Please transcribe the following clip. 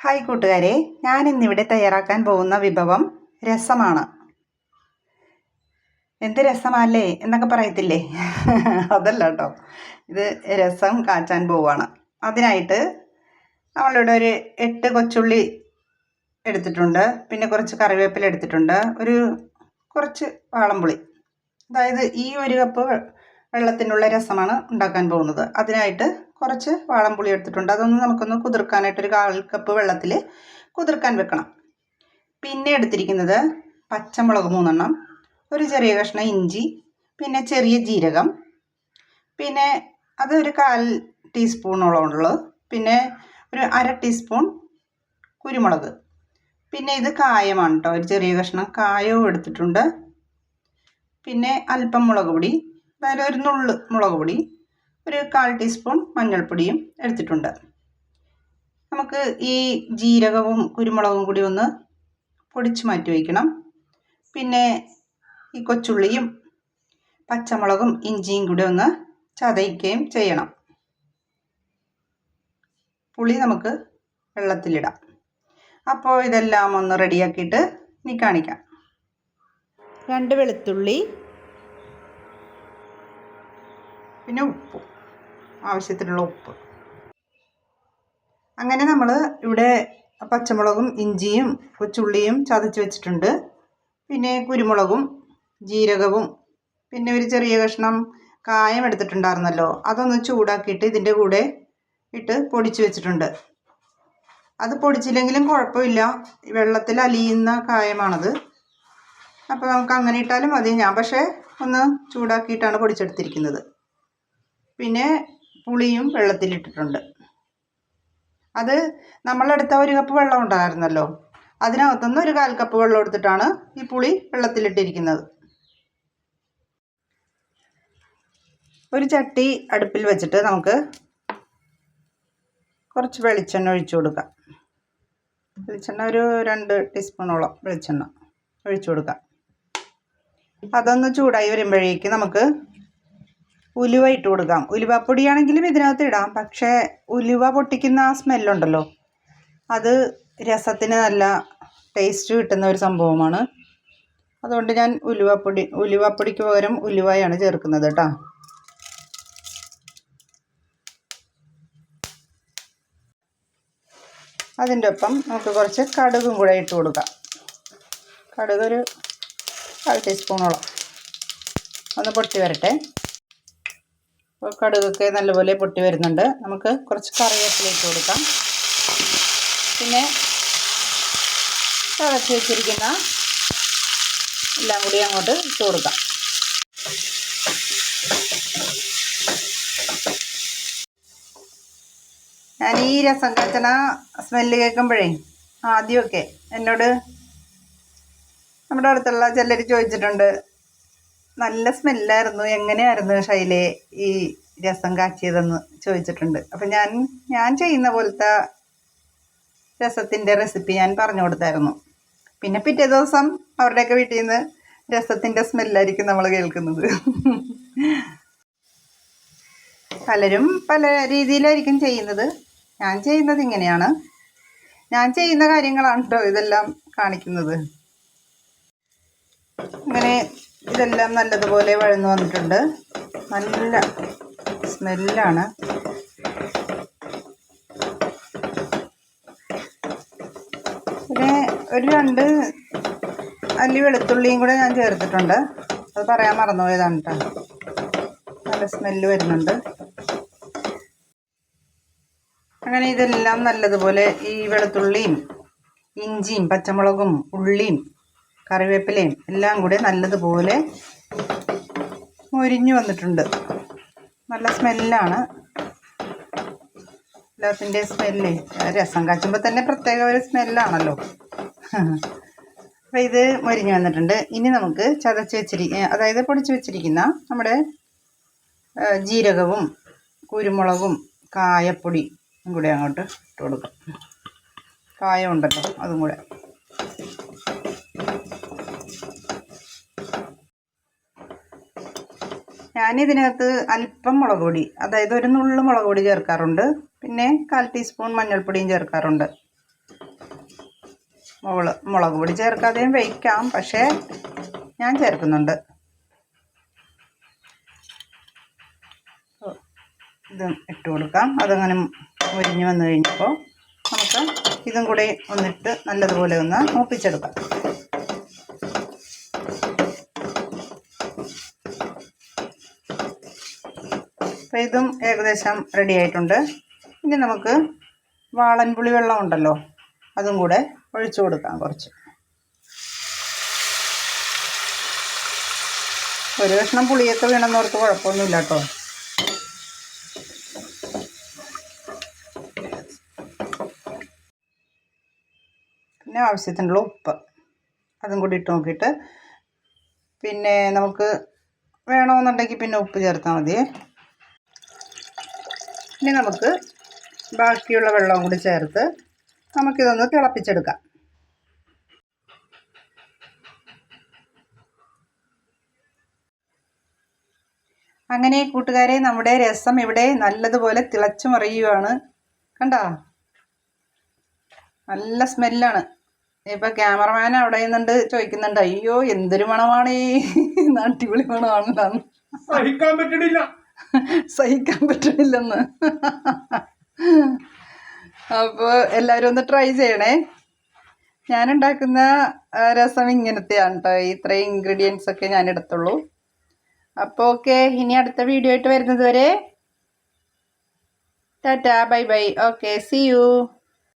Hi കൂട്ടുകാരെ ഞാൻ ഇന്നിവിടെ തയ്യാറാക്കാൻ പോകുന്ന വിഭവം രസമാണ്. എന്ത് രസമല്ലേ എന്നൊക്കെ പറയത്തില്ലേ? അതല്ല കേട്ടോ. ഇത് രസം കാച്ചാൻ പോവാണ്. അതിനായിട്ട് നമ്മളിവിടെ ഒരു എട്ട് കൊച്ചുള്ളി എടുത്തിട്ടുണ്ട്. പിന്നെ കുറച്ച് കറിവേപ്പില എടുത്തിട്ടുണ്ട്. ഒരു കുറച്ച് വാളംപുളി. അതായത് ഈ ഒരു കപ്പ് വെള്ളത്തിനുള്ള രസമാണ് ഉണ്ടാക്കാൻ പോകുന്നത്. അതിനായിട്ട് കുറച്ച് വാളംപുളി എടുത്തിട്ടുണ്ട്. അതൊന്ന് നമുക്കൊന്ന് കുതിർക്കാനായിട്ട് ഒരു കാൽ കപ്പ് വെള്ളത്തിൽ കുതിർക്കാൻ വെക്കണം. പിന്നെ എടുത്തിരിക്കുന്നത് പച്ചമുളക് മൂന്നെണ്ണം ഒരു ചെറിയ കഷ്ണം ഇഞ്ചി പിന്നെ ചെറിയ ജീരകം പിന്നെ അത് ഒരു കാൽ ടീസ്പൂണോളം ഉള്ളത് പിന്നെ ഒരു അര ടീസ്പൂൺ കുരുമുളക്. പിന്നെ ഇത് കായമാണ് കേട്ടോ ഒരു ചെറിയ കഷ്ണം കായവും എടുത്തിട്ടുണ്ട്. പിന്നെ അല്പം മുളക് പൊടി അതായത് ഒരു നുള്ള് മുളക് പൊടി ഒരു കാൽ ടീസ്പൂൺ മഞ്ഞൾപ്പൊടിയും എടുത്തിട്ടുണ്ട്. നമുക്ക് ഈ ജീരകവും കുരുമുളകും കൂടി ഒന്ന് പൊടിച്ച് മാറ്റി വയ്ക്കണം. പിന്നെ ഈ കൊച്ചുള്ളിയും പച്ചമുളകും ഇഞ്ചിയും കൂടി ഒന്ന് ചതയ്ക്കുകയും ചെയ്യണം. പുളി നമുക്ക് വെള്ളത്തിലിടാം. അപ്പോൾ ഇതെല്ലാം ഒന്ന് റെഡിയാക്കിയിട്ട് ഇനി കാണിക്കാം. രണ്ട് വെളുത്തുള്ളി പിന്നെ ഉപ്പ് ആവശ്യത്തിനുള്ള ഉപ്പ്. അങ്ങനെ നമ്മൾ ഇവിടെ പച്ചമുളകും ഇഞ്ചിയും കൊച്ചുള്ളിയും ചതച്ച് വെച്ചിട്ടുണ്ട്. പിന്നെ കുരുമുളകും ജീരകവും പിന്നെ ഒരു ചെറിയ കഷ്ണം കായം എടുത്തിട്ടുണ്ടായിരുന്നല്ലോ. അതൊന്ന് ചൂടാക്കിയിട്ട് ഇതിന്റെ കൂടെ ഇട്ട് പൊടിച്ച് വെച്ചിട്ടുണ്ട്. അത് പൊടിച്ചില്ലെങ്കിലും കുഴപ്പമില്ല. വെള്ളത്തിൽ അലിയുന്ന കായമാണത്. അപ്പോൾ നമുക്ക് അങ്ങനെ ഇട്ടാലും മതി. ഞാൻ പക്ഷേ ഒന്ന് ചൂടാക്കിയിട്ടാണ് പൊടിച്ചെടുത്തിരിക്കുന്നത്. പിന്നെ പുളിയും വെള്ളത്തിലിട്ടിട്ടുണ്ട്. അത് നമ്മളെടുത്ത ഒരു കപ്പ് വെള്ളം ഉണ്ടായിരുന്നല്ലോ. അതിനകത്തുനിന്ന് ഒരു കാൽ കപ്പ് വെള്ളം എടുത്തിട്ടാണ് ഈ പുളി വെള്ളത്തിലിട്ടിരിക്കുന്നത്. ഒരു ചട്ടി അടുപ്പിൽ വെച്ചിട്ട് നമുക്ക് കുറച്ച് വെളിച്ചെണ്ണ ഒഴിച്ചു കൊടുക്കാം. വെളിച്ചെണ്ണ ഒരു രണ്ട് ടീസ്പൂണോളം വെളിച്ചെണ്ണ ഒഴിച്ചു കൊടുക്കാം. അതൊന്ന് ചൂടായി വരുമ്പോഴേക്ക് നമുക്ക് ഉലുവ ഇട്ട് കൊടുക്കാം. ഉലുവപ്പൊടിയാണെങ്കിലും ഇതിനകത്ത് ഇടാം. പക്ഷേ ഉലുവ പൊട്ടിക്കുന്ന ആ സ്മെല്ലുണ്ടല്ലോ. അത് രസത്തിന് നല്ല ടേസ്റ്റ് കിട്ടുന്ന ഒരു സംഭവമാണ്. അതുകൊണ്ട് ഞാൻ ഉലുവപ്പൊടി ഉലുവപ്പൊടിക്ക് പകരം ഉലുവയാണ് ചേർക്കുന്നത് കേട്ടോ. അതിന്റെ ഒപ്പം നമുക്ക് കുറച്ച് കടുകും കൂടെ ഇട്ട് കൊടുക്കാം. കടുക് ഒരു കാൽ ടീസ്പൂണോളം ഒന്ന് പൊട്ടി വരട്ടെ. കടുകൊക്കെ നല്ലപോലെ പൊട്ടി വരുന്നുണ്ട്. നമുക്ക് കുറച്ച് കറിവേപ്പില ഇട്ട് കൊടുക്കാം. പിന്നെ തിളച്ച് വെച്ചിരിക്കുന്ന എല്ലാം കൂടി അങ്ങോട്ട് ഇട്ട് കൊടുക്കാം. ഞാൻ ഈ രസം കാച്ചണ സ്മെല്ല് കേൾക്കുമ്പോഴേ ആദ്യമൊക്കെ എന്നോട് നമ്മുടെ അടുത്തുള്ള ചിലർ ചോദിച്ചിട്ടുണ്ട് നല്ല സ്മെല്ലായിരുന്നു. എങ്ങനെയായിരുന്നു ശൈലേ ഈ രസം കാച്ചിയതെന്ന് ചോദിച്ചിട്ടുണ്ട്. അപ്പം ഞാൻ ഞാൻ ചെയ്യുന്ന പോലത്തെ രസത്തിന്റെ റെസിപ്പി ഞാൻ പറഞ്ഞു കൊടുത്തായിരുന്നു. പിന്നെ പിറ്റേ ദിവസം അവരുടെയൊക്കെ വീട്ടിൽ നിന്ന് രസത്തിന്റെ സ്മെല്ലായിരിക്കും നമ്മൾ കേൾക്കുന്നത്. പലരും പല രീതിയിലായിരിക്കും ചെയ്യുന്നത്. ഞാൻ ചെയ്യുന്നത് ഇങ്ങനെയാണ്. ഞാൻ ചെയ്യുന്ന കാര്യങ്ങളാണ് കേട്ടോ ഇതെല്ലാം കാണിക്കുന്നത്. അങ്ങനെ ഇതെല്ലാം നല്ലതുപോലെ വഴന്നു വന്നിട്ടുണ്ട്. നല്ല സ്മെല്ലാണ്. പിന്നെ ഒരു രണ്ട് അല്ലി വെളുത്തുള്ളിയും കൂടെ ഞാൻ ചേർത്തിട്ടുണ്ട്. അത് പറയാൻ മറന്നുപോയതാണ് കേട്ടോ നല്ല സ്മെല്ല് വരുന്നുണ്ട്. അങ്ങനെ ഇതെല്ലാം നല്ലതുപോലെ ഈ വെളുത്തുള്ളിയും ഇഞ്ചിയും പച്ചമുളകും ഉള്ളിയും കറിവേപ്പിലയും എല്ലാം കൂടി നല്ലതുപോലെ മൊരിഞ്ഞു വന്നിട്ടുണ്ട്. നല്ല സ്മെല്ലാണ്. എല്ലാത്തിന്റെ സ്മെല്ല്. രസം കാച്ചുമ്പോൾ തന്നെ പ്രത്യേക ഒരു സ്മെല്ലാണല്ലോ. അപ്പോൾ ഇത് മൊരിഞ്ഞു വന്നിട്ടുണ്ട്. ഇനി നമുക്ക് ചതച്ച് വെച്ചിരി അതായത് പൊടിച്ച് വെച്ചിരിക്കുന്ന നമ്മുടെ ജീരകവും കുരുമുളകും കായപ്പൊടി കൂടെ അങ്ങോട്ട് ഇട്ട് കൊടുക്കാം. കായം ഉണ്ടല്ലോ അതും കൂടെ. ഞാനിതിനകത്ത് അല്പം മുളക് പൊടി അതായത് ഒരു നുള്ളു മുളക് പൊടി ചേർക്കാറുണ്ട്. പിന്നെ കാൽ ടീസ്പൂൺ മഞ്ഞൾപ്പൊടിയും ചേർക്കാറുണ്ട്. മുള മുളക് പൊടി ചേർക്കാതെയും വയ്ക്കാം പക്ഷേ ഞാൻ ചേർക്കുന്നുണ്ട്. ഇതും ഇട്ട് കൊടുക്കാം. അതങ്ങനെ മുരിഞ്ഞ് വന്നു കഴിഞ്ഞപ്പോൾ നമുക്ക് ഇതും കൂടി ഒന്നിട്ട് നല്ലതുപോലെ ഒന്ന് മൂപ്പിച്ചെടുക്കാം. അപ്പോൾ ഇതും ഏകദേശം റെഡി ആയിട്ടുണ്ട്. ഇനി നമുക്ക് വാളൻ പുളി വെള്ളം ഉണ്ടല്ലോ അതും കൂടെ ഒഴിച്ചു കൊടുക്കാം കുറച്ച്. ഒരു കഷ്ണം പുളിയൊക്കെ വീണെന്നോർത്ത് കുഴപ്പമൊന്നുമില്ല കേട്ടോ പിന്നെ ആവശ്യത്തിനുള്ള ഉപ്പ് അതും കൂടി ഇട്ട് നോക്കിയിട്ട്. പിന്നെ നമുക്ക് വേണമെന്നുണ്ടെങ്കിൽ പിന്നെ ഉപ്പ് ചേർത്താൽ മതിയേ ഇനി നമുക്ക് ബാക്കിയുള്ള വെള്ളവും കൂടി ചേർത്ത് നമുക്കിതൊന്ന് തിളപ്പിച്ചെടുക്കാം. അങ്ങനെ കൂട്ടുകാരെ നമ്മുടെ രസം ഇവിടെ നല്ലതുപോലെ തിളച്ചു മറിയുകയാണ് കണ്ടോ? നല്ല സ്മെല്ലാണ്. ഇപ്പം ക്യാമറമാൻ അവിടെ നിന്നുണ്ട് ചോദിക്കുന്നുണ്ട് അയ്യോ എന്തൊരു മണമാണ്? ഈ അടിപൊളി മണമാണല്ലോ. സഹിക്കാൻ പറ്റണില്ല. സഹിക്കാൻ പറ്റണില്ലെന്ന് അപ്പോൾ എല്ലാവരും ഒന്ന് ട്രൈ ചെയ്യണേ. ഞാൻ ഉണ്ടാക്കുന്ന രസം ഇങ്ങനത്തെയാണ് കേട്ടോ ഇത്രയും ഇൻഗ്രീഡിയൻസ് ഒക്കെ ഞാൻ എടുത്തുള്ളൂ അപ്പോൾ ഓക്കെ ഇനി അടുത്ത വീഡിയോ ആയിട്ട് വരുന്നത് വരെ. Tata bye bye okay see you